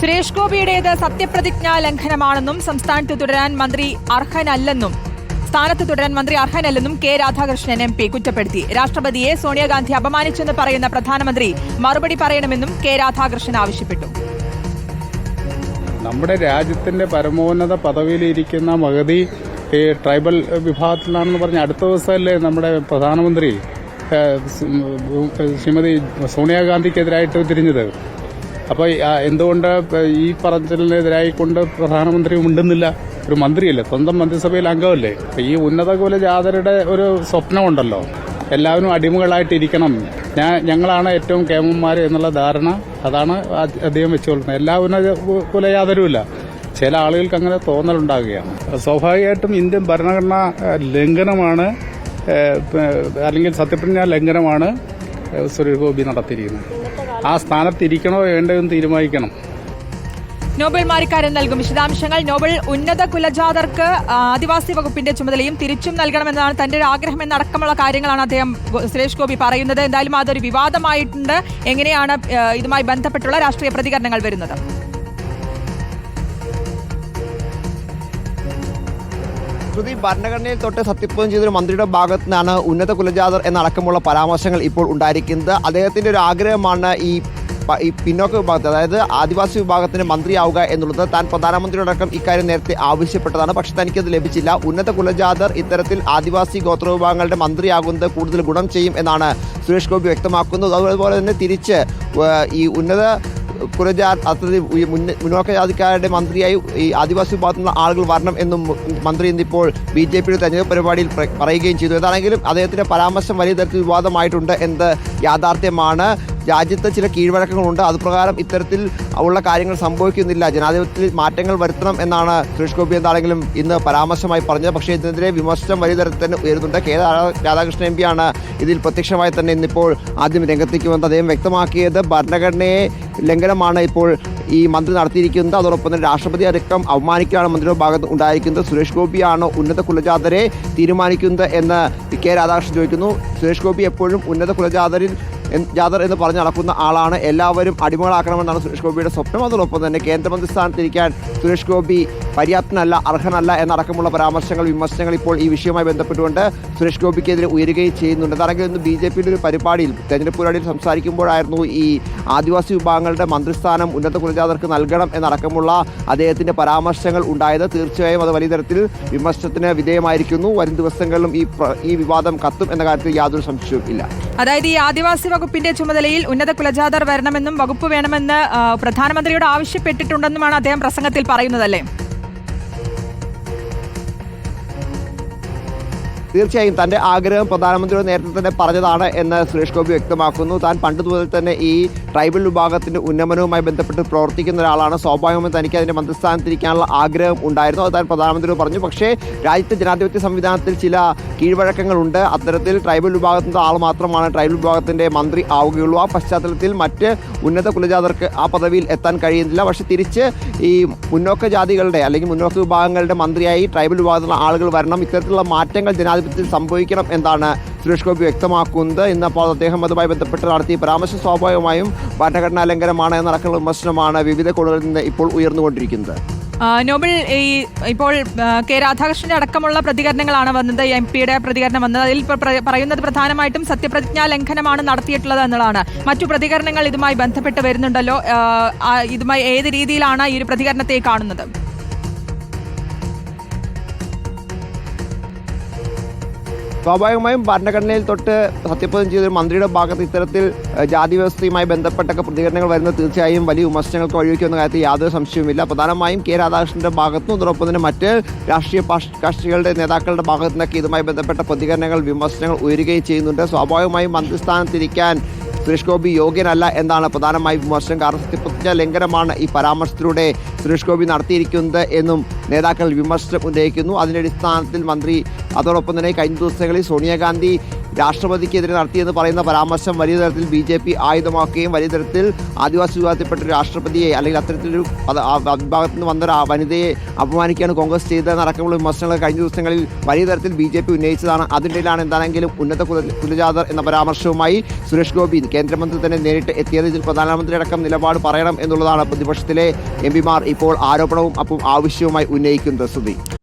സുരേഷ് ഗോപിയുടേത് സത്യപ്രതിജ്ഞാ ലംഘനമാണെന്നും സംസ്ഥാനത്ത് തുടരാൻ മന്ത്രി അർഹനല്ലെന്നും സ്ഥാനത്ത് തുടരാൻ മന്ത്രി അർഹനല്ലെന്നും കെ രാധാകൃഷ്ണൻ എം പി കുറ്റപ്പെടുത്തി. രാഷ്ട്രപതിയെ സോണിയാഗാന്ധി അപമാനിച്ചെന്ന് പറയുന്ന പ്രധാനമന്ത്രി മറുപടി പറയണമെന്നും കെ രാധാകൃഷ്ണൻ ആവശ്യപ്പെട്ടു. നമ്മുടെ രാജ്യത്തിന്റെ പരമോന്നത പദവിയിലിരിക്കുന്ന മഹതി ഈ ട്രൈബൽ വിഭാഗത്തിലാണെന്ന് പറഞ്ഞ അടുത്ത ദിവസമല്ലേ നമ്മുടെ പ്രധാനമന്ത്രി ശ്രീമതി സോണിയാഗാന്ധിക്കെതിരായിട്ട് തിരിഞ്ഞത്? അപ്പോൾ എന്തുകൊണ്ട് ഈ പറഞ്ഞതിനെതിരായി കൊണ്ട് പ്രധാനമന്ത്രി ഉണ്ടെന്നില്ല? ഒരു മന്ത്രിയല്ലേ സ്വന്തം മന്ത്രിസഭയിൽ അംഗമല്ലേ? ഈ ഉന്നത കുല ജാഥരുടെ ഒരു സ്വപ്നമുണ്ടല്ലോ. എല്ലാവരും അടിമകളായിട്ടിരിക്കണം ഞാൻ ഞങ്ങളാണ് ഏറ്റവും കേമന്മാർ എന്നുള്ള ധാരണ അതാണ് അദ്ദേഹം വെച്ചുകൊള്ളുന്നത്. എല്ലാ ഉന്നത കുലയാതരുമില്ല ചില ആളുകൾക്ക് അങ്ങനെ തോന്നലുണ്ടാകുകയാണ്. സ്വാഭാവികമായിട്ടും ഇന്ത്യൻ ഭരണഘടനാ ലംഘനമാണ് അല്ലെങ്കിൽ സത്യപ്രതിജ്ഞാ ലംഘനമാണ് സുരേഷ് ഗോപി നടത്തിയിരിക്കുന്നത്. ആ സ്ഥാനത്തിരിക്കണോ വേണ്ടോ എന്ന് തീരുമാനിക്കണം. നോബൽ മാരിക്കാരൻ നൽകും. വിശദാംശങ്ങൾ നോബൽ ഉന്നത കുലജാതർക്ക് ആദിവാസി വകുപ്പിന്റെ ചുമതലയും തിരിച്ചും നൽകണമെന്നാണ് തന്റെ ഒരു ആഗ്രഹം എന്നടക്കമുള്ള കാര്യങ്ങളാണ് അദ്ദേഹം സുരേഷ് ഗോപി പറയുന്നത്. എന്തായാലും അതൊരു വിവാദമായിട്ടുണ്ട്. എങ്ങനെയാണ് ഇതുമായി ബന്ധപ്പെട്ടുള്ള രാഷ്ട്രീയ പ്രതികരണങ്ങൾ വരുന്നത്? ശ്രുതി ഭരണഘടനയിൽ തൊട്ട് സത്യപ്രതിജ്ഞ ചെയ്തൊരു മന്ത്രിയുടെ ഭാഗത്തു നിന്നാണ് ഉന്നത കുലജാതർ എന്നടക്കമുള്ള പരാമർശങ്ങൾ ഇപ്പോൾ ഉണ്ടായിരിക്കുന്നത്. അദ്ദേഹത്തിന്റെ ഒരു ആഗ്രഹമാണ് ഈ ഈ പിന്നോക്ക വിഭാഗത്തെ അതായത് ആദിവാസി വിഭാഗത്തിന് മന്ത്രിയാവുക എന്നുള്ളത്. താൻ പ്രധാനമന്ത്രിയോടക്കം ഇക്കാര്യം നേരത്തെ ആവശ്യപ്പെട്ടതാണ്. പക്ഷെ തനിക്കത് ലഭിച്ചില്ല. ഉന്നത കുലജാതർ ഇത്തരത്തിൽ ആദിവാസി ഗോത്ര വിഭാഗങ്ങളുടെ മന്ത്രിയാകുന്നത് കൂടുതൽ ഗുണം ചെയ്യും എന്നാണ് സുരേഷ് ഗോപി വ്യക്തമാക്കുന്നത്. അതുപോലെ തന്നെ തിരിച്ച് ഈ ഉന്നത ഈ മുന്ന- മുന്നോക്ക ജാതിക്കാരുടെ മന്ത്രിയായി ഈ ആദിവാസി വിഭാഗത്തിലുള്ള ആളുകൾ വരണം എന്നും മന്ത്രി ഇന്നിപ്പോൾ ബി ജെ പിയുടെ തെരഞ്ഞെടുപ്പ് പരിപാടിയിൽ പറയുകയും ചെയ്തു. ഏതാണെങ്കിലും അദ്ദേഹത്തിന്റെ പരാമർശം വലിയ തരത്തിൽ വിവാദമായിട്ടുണ്ട് എന്ത് യാഥാർത്ഥ്യമാണ്. രാജ്യത്ത് ചില കീഴ്വഴക്കങ്ങളുണ്ട്. അതുപ്രകാരം ഇത്തരത്തിൽ ഉള്ള കാര്യങ്ങൾ സംഭവിക്കുന്നില്ല. ജനാധിപത്യത്തിൽ മാറ്റങ്ങൾ വരുത്തണം എന്നാണ് സുരേഷ് ഗോപി എന്താണെങ്കിലും ഇന്ന് പരാമർശമായി പറഞ്ഞത്. പക്ഷേ ഇതിനെതിരെ വിമർശനം വലിയ തരത്തിൽ തന്നെ ഉയരുന്നുണ്ട്. കെ രാധാകൃഷ്ണൻ എം പിയാണ് ഇതിൽ പ്രത്യക്ഷമായി തന്നെ ഇന്നിപ്പോൾ ആദ്യം രംഗത്തേക്ക് വന്നത്. അദ്ദേഹം വ്യക്തമാക്കിയത് ഭരണഘടനയെ ലംഘനമാണ് ഇപ്പോൾ ഈ മന്ത്രി നടത്തിയിരിക്കുന്നത്. അതോടൊപ്പം തന്നെ രാഷ്ട്രപതി അടക്കം അവമാനിക്കാണ് മന്ത്രിയുടെ ഭാഗത്ത് ഉണ്ടായിരിക്കുന്നത്. സുരേഷ് ഗോപിയാണ് ഉന്നത കുലജാതരെ തീരുമാനിക്കുന്നത് എന്ന് കെ രാധാകൃഷ്ണൻ ചോദിക്കുന്നു. സുരേഷ് ഗോപി എപ്പോഴും ഉന്നത കുലജാതരിൽ ജാദർ എന്ന് പറഞ്ഞ് നടക്കുന്ന ആളാണ്. എല്ലാവരും അടിമകളാക്കണമെന്നാണ് സുരേഷ് ഗോപിയുടെ സ്വപ്നം. അതോടൊപ്പം തന്നെ കേന്ദ്രമന്ത്രി സ്ഥാനത്തിരിക്കാൻ സുരേഷ് ഗോപി പര്യാപ്തനല്ല അർഹനല്ല എന്നടക്കമുള്ള പരാമർശങ്ങൾ വിമർശനങ്ങൾ ഇപ്പോൾ ഈ വിഷയവുമായി ബന്ധപ്പെട്ടുകൊണ്ട് സുരേഷ് ഗോപിക്കെതിരെ ഉയരുകയും ചെയ്യുന്നുണ്ട്. അതാണെങ്കിൽ ഇന്ന് ബി ജെ പിയുടെ ഒരു പരിപാടിയിൽ തെരഞ്ഞെടുപ്പ് പരിപാടിയിൽ സംസാരിക്കുമ്പോഴായിരുന്നു ഈ ആദിവാസി വിഭാഗങ്ങളുടെ മന്ത്രിസ്ഥാനം ഉന്നത കുലജാതർക്ക് നൽകണം എന്നടക്കമുള്ള അദ്ദേഹത്തിന്റെ പരാമർശങ്ങൾ ഉണ്ടായത്. തീർച്ചയായും അത് വലിയ തരത്തിൽ വിമർശനത്തിന് വിധേയമായിരിക്കുന്നു. വരും ദിവസങ്ങളിലും ഈ ഈ വിവാദം കത്തും എന്ന കാര്യത്തിൽ യാതൊരു സംശയവും ഇല്ല. അതായത് ഈ ആദിവാസി വകുപ്പിന്റെ ചുമതലയിൽ ഉന്നത കുലജാതർ വരണമെന്നും വകുപ്പ് വേണമെന്ന് പ്രധാനമന്ത്രിയോട് ആവശ്യപ്പെട്ടിട്ടുണ്ടെന്നുമാണ് അദ്ദേഹം പ്രസംഗത്തിൽ പറയുന്നതല്ലേ? തീർച്ചയായും തന്റെ ആഗ്രഹം പ്രധാനമന്ത്രിയോട് നേരത്തെ തന്നെ പറഞ്ഞതാണ് എന്ന് സുരേഷ് ഗോപി വ്യക്തമാക്കുന്നു. താൻ പണ്ട് മുതൽ തന്നെ ഈ ട്രൈബൽ വിഭാഗത്തിന്റെ ഉന്നമനവുമായി ബന്ധപ്പെട്ട് പ്രവർത്തിക്കുന്ന ഒരാളാണ്. സ്വാഭാവികമായും തനിക്ക് അതിന്റെ മന്ത്രിസ്ഥാനത്തിരിക്കാനുള്ള ആഗ്രഹം ഉണ്ടായിരുന്നു. അത് താൻ പ്രധാനമന്ത്രിയോട് പറഞ്ഞു. പക്ഷേ രാജ്യത്തെ ജനാധിപത്യ സംവിധാനത്തിൽ ചില കീഴ്വഴക്കങ്ങളുണ്ട്. അത്തരത്തിൽ ട്രൈബൽ വിഭാഗത്തിന്റെ ആൾ മാത്രമാണ് ട്രൈബൽ വിഭാഗത്തിന്റെ മന്ത്രി ആവുകയുള്ളൂ. ആ പശ്ചാത്തലത്തിൽ മറ്റ് ഉന്നത കുലജാതർക്ക് ആ പദവിയിൽ എത്താൻ കഴിയുന്നില്ല. പക്ഷെ തിരിച്ച് ഈ മുന്നോക്ക ജാതികളുടെ അല്ലെങ്കിൽ മുന്നോക്ക വിഭാഗങ്ങളുടെ മന്ത്രിയായി ട്രൈബൽ വിഭാഗത്തിലുള്ള ആളുകൾ വരണം. ഇത്തരത്തിലുള്ള മാറ്റങ്ങൾ ജനാധിപത്യത്തിൽ സംഭവിക്കണം എന്നാണ് സുരേഷ് ഗോപി വ്യക്തമാക്കുന്നത്. ഇന്നപ്പോൾ അദ്ദേഹം അതുമായി ബന്ധപ്പെട്ട് നടത്തിയ പരാമർശം സ്വാഭാവികമായും ഭരണഘടനാ ലംഘനമാണ് എന്നടക്കമുള്ള വിമർശനമാണ് വിവിധ കോണുകളിൽ നിന്ന് ഇപ്പോൾ ഉയർന്നുകൊണ്ടിരിക്കുന്നത്. നോബിൾ ഈ ഇപ്പോൾ കെ രാധാകൃഷ്ണന്റെ അടക്കമുള്ള പ്രതികരണങ്ങളാണ് വന്നത് എം പിയുടെ പ്രതികരണം വന്നത്. അതിൽ പറയുന്നത് പ്രധാനമായിട്ടും സത്യപ്രതിജ്ഞാ ലംഘനമാണ് നടത്തിയിട്ടുള്ളത് എന്നുള്ളതാണ്. മറ്റു പ്രതികരണങ്ങൾ ഇതുമായി ബന്ധപ്പെട്ട് വരുന്നുണ്ടല്ലോ ഇതുമായി ഏത് രീതിയിലാണ് ഈ ഒരു പ്രതികരണത്തെ കാണുന്നത്? സ്വാഭാവികമായും ഭരണഘടനയിൽ തൊട്ട് സത്യപ്രതിജ്ഞ ചെയ്ത ഒരു മന്ത്രിയുടെ ഭാഗത്ത് ഇത്തരത്തിൽ ജാതി വ്യവസ്ഥയുമായി ബന്ധപ്പെട്ടൊക്കെ പ്രതികരണങ്ങൾ വരുന്നത് തീർച്ചയായും വലിയ വിമർശനങ്ങൾക്ക് വഴിവെക്കുന്ന കാര്യത്തിൽ യാതൊരു സംശയവുമില്ല. പ്രധാനമായും കെ രാധാകൃഷ്ണന്റെ ഭാഗത്തും അതോടൊപ്പം തന്നെ മറ്റ് രാഷ്ട്രീയ കക്ഷികളുടെ നേതാക്കളുടെ ഭാഗത്തു നിന്നൊക്കെ ഇതുമായി ബന്ധപ്പെട്ട പ്രതികരണങ്ങൾ വിമർശനങ്ങൾ ഉയരുകയും ചെയ്യുന്നുണ്ട്. സ്വാഭാവികമായും മന്ത്രിസ്ഥാനത്തിരിക്കാൻ സുരേഷ് ഗോപി യോഗ്യനല്ല എന്നാണ് പ്രധാനമായും വിമർശനം. കാരണം സത്യപ്രതിജ്ഞ ലംഘനമാണ് ഈ പരാമർശത്തിലൂടെ സുരേഷ് ഗോപി നടത്തിയിരിക്കുന്നത് എന്നും നേതാക്കൾ വിമർശനം ഉന്നയിക്കുന്നു. അതിന്റെ അടിസ്ഥാനത്തിൽ മന്ത്രി അതോടൊപ്പം തന്നെ കഴിഞ്ഞ ദിവസങ്ങളിൽ സോണിയാഗാന്ധി രാഷ്ട്രപതിക്കെതിരെ നടത്തിയെന്ന് പറയുന്ന പരാമർശം വലിയ തരത്തിൽ ബി ജെ പി ആയുധമാക്കുകയും വലിയ തരത്തിൽ ആദിവാസി വിഭാഗത്തിൽപ്പെട്ട ഒരു രാഷ്ട്രപതിയെ അല്ലെങ്കിൽ അത്തരത്തിലൊരു വിഭാഗത്തിൽ നിന്ന് വന്ന വനിതയെ അപമാനിക്കുകയാണ് കോൺഗ്രസ് ചെയ്തതെന്നടക്കമുള്ള വിമർശനങ്ങൾ കഴിഞ്ഞ ദിവസങ്ങളിൽ വലിയ തരത്തിൽ ബി ജെ പി ഉന്നയിച്ചതാണ്. അതിനിടയിലാണ് എന്താണെങ്കിലും ഉന്നത കുല- കുലജാതർ എന്ന പരാമർശവുമായി സുരേഷ് ഗോപി കേന്ദ്രമന്ത്രി തന്നെ നേരിട്ട് എത്തിയത്. ഇതിൽ പ്രധാനമന്ത്രി അടക്കം നിലപാട് പറയണം എന്നുള്ളതാണ് പ്രതിപക്ഷത്തിലെ എം പിമാർ ഇപ്പോൾ ആരോപണവും അപ്പം ആവശ്യവുമായി ഉന്നയിക്കുന്നത്. ശ്രുതി